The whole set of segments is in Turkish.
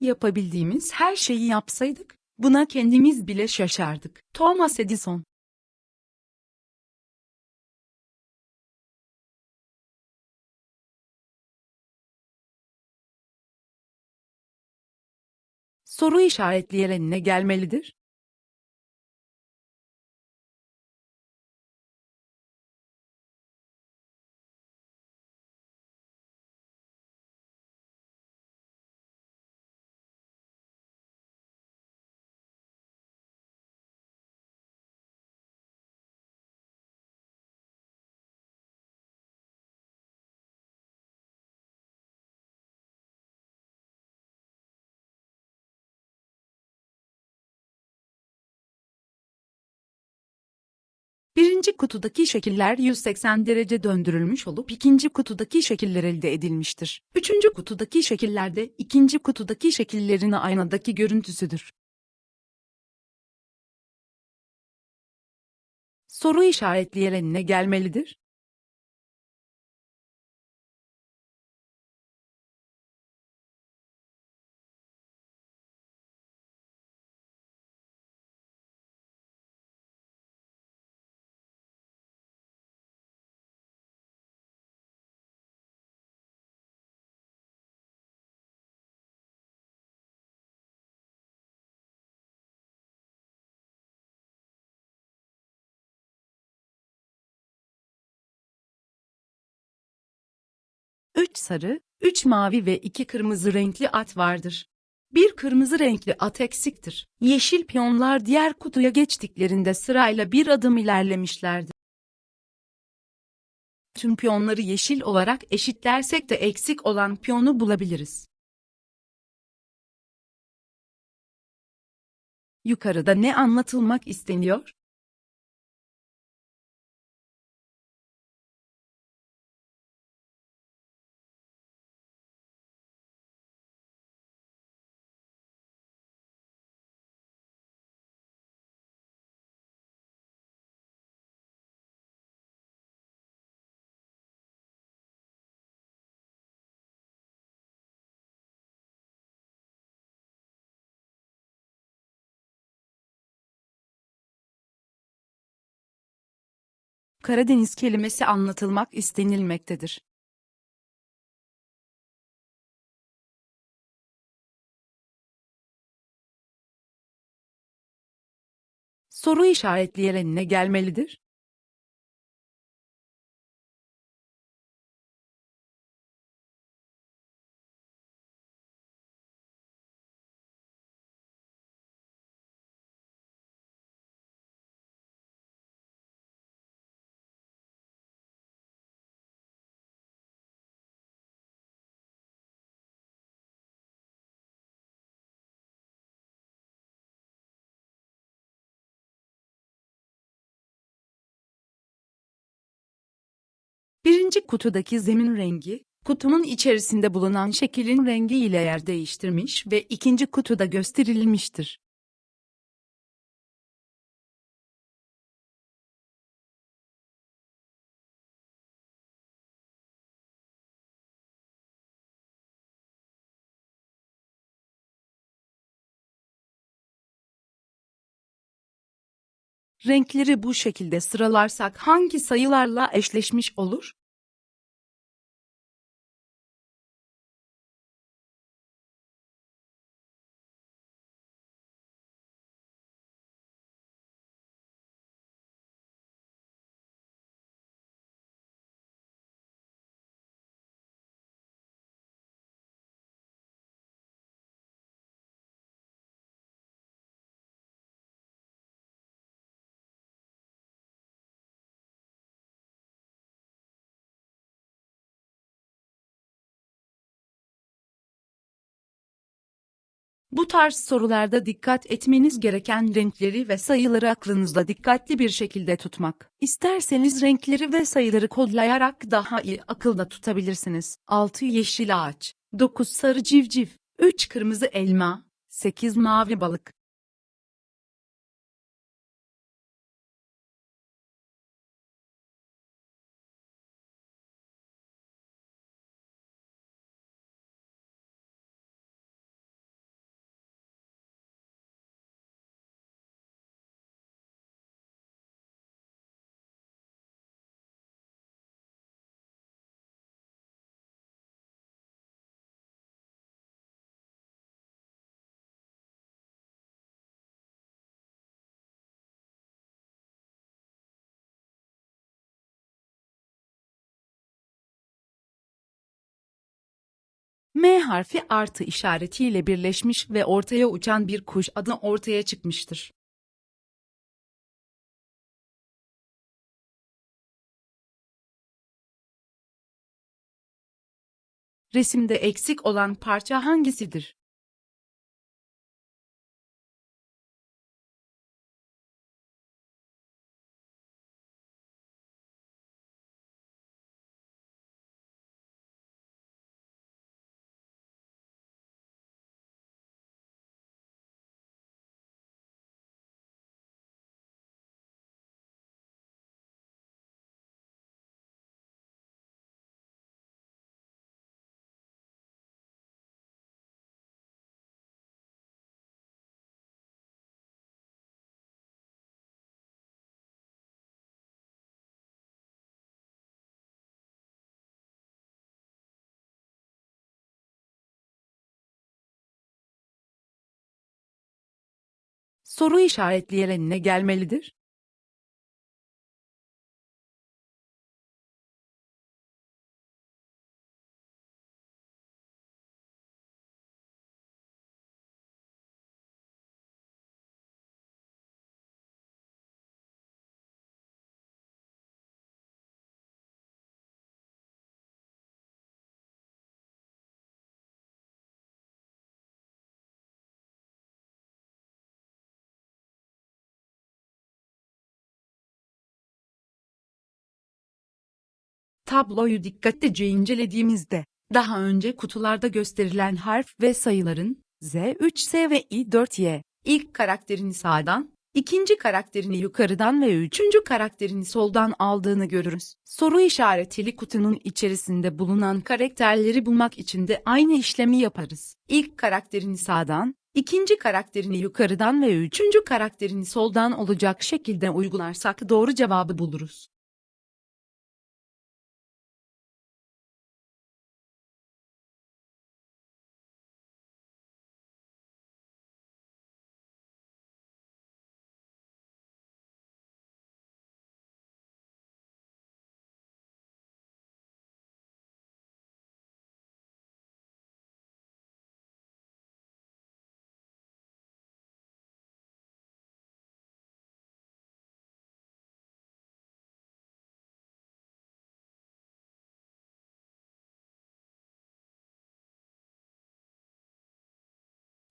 Yapabildiğimiz her şeyi yapsaydık, buna kendimiz bile şaşardık. Thomas Edison Soru işaretli yerine gelmelidir. Birinci kutudaki şekiller 180 derece döndürülmüş olup ikinci kutudaki şekiller elde edilmiştir. Üçüncü kutudaki şekillerde ikinci kutudaki şekillerin aynadaki görüntüsüdür. Soru işaretli yerine gelmelidir. Üç sarı, üç mavi ve iki kırmızı renkli at vardır. Bir kırmızı renkli at eksiktir. Yeşil piyonlar diğer kutuya geçtiklerinde sırayla bir adım ilerlemişlerdir. Tüm piyonları yeşil olarak eşitlersek de eksik olan piyonu bulabiliriz. Yukarıda ne anlatılmak isteniyor? Karadeniz kelimesi anlatılmak istenilmektedir. Soru işaretli yerine gelmelidir. Birinci kutudaki zemin rengi, kutunun içerisinde bulunan şekilin rengi ile yer değiştirmiş ve ikinci kutuda gösterilmiştir. Renkleri bu şekilde sıralarsak hangi sayılarla eşleşmiş olur? Bu tarz sorularda dikkat etmeniz gereken renkleri ve sayıları aklınızda dikkatli bir şekilde tutmak. İsterseniz renkleri ve sayıları kodlayarak daha iyi akılda tutabilirsiniz. 6 yeşil ağaç, 9 sarı civciv, 3 kırmızı elma, 8 mavi balık. M harfi artı işaretiyle birleşmiş ve ortaya uçan bir kuş adı ortaya çıkmıştır. Resimde eksik olan parça hangisidir? Soru işaretli yerine gelmelidir. Tabloyu dikkatlice incelediğimizde, daha önce kutularda gösterilen harf ve sayıların Z3S ve I4Y, ilk karakterini sağdan, ikinci karakterini yukarıdan ve üçüncü karakterini soldan aldığını görürüz. Soru işaretili kutunun içerisinde bulunan karakterleri bulmak için de aynı işlemi yaparız. İlk karakterini sağdan, ikinci karakterini yukarıdan ve üçüncü karakterini soldan olacak şekilde uygularsak doğru cevabı buluruz.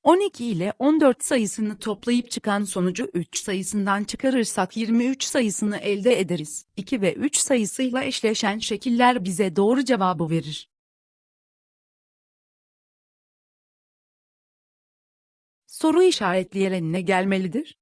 ...12 ile 14 sayısını toplayıp çıkan sonucu 3 sayısından çıkarırsak 23 sayısını elde ederiz. 2 ve 3 sayısıyla eşleşen şekiller bize doğru cevabı verir. Soru işaretli yerine gelmelidir.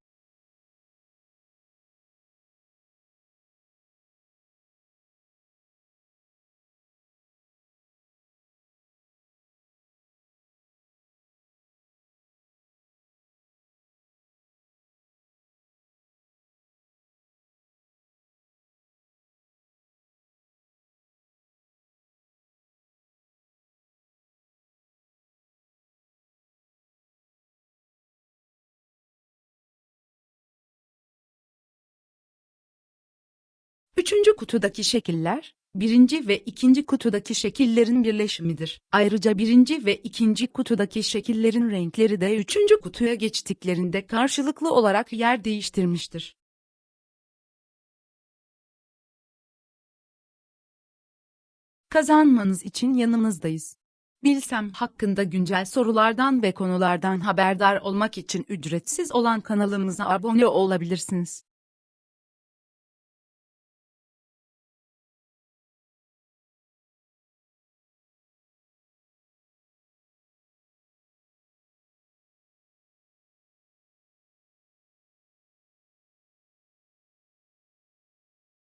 Üçüncü kutudaki şekiller, birinci ve ikinci kutudaki şekillerin birleşimidir. Ayrıca birinci ve ikinci kutudaki şekillerin renkleri de üçüncü kutuya geçtiklerinde karşılıklı olarak yer değiştirmiştir. Kazanmanız için yanınızdayız. Bilsem hakkında güncel sorulardan ve konulardan haberdar olmak için ücretsiz olan kanalımıza abone olabilirsiniz.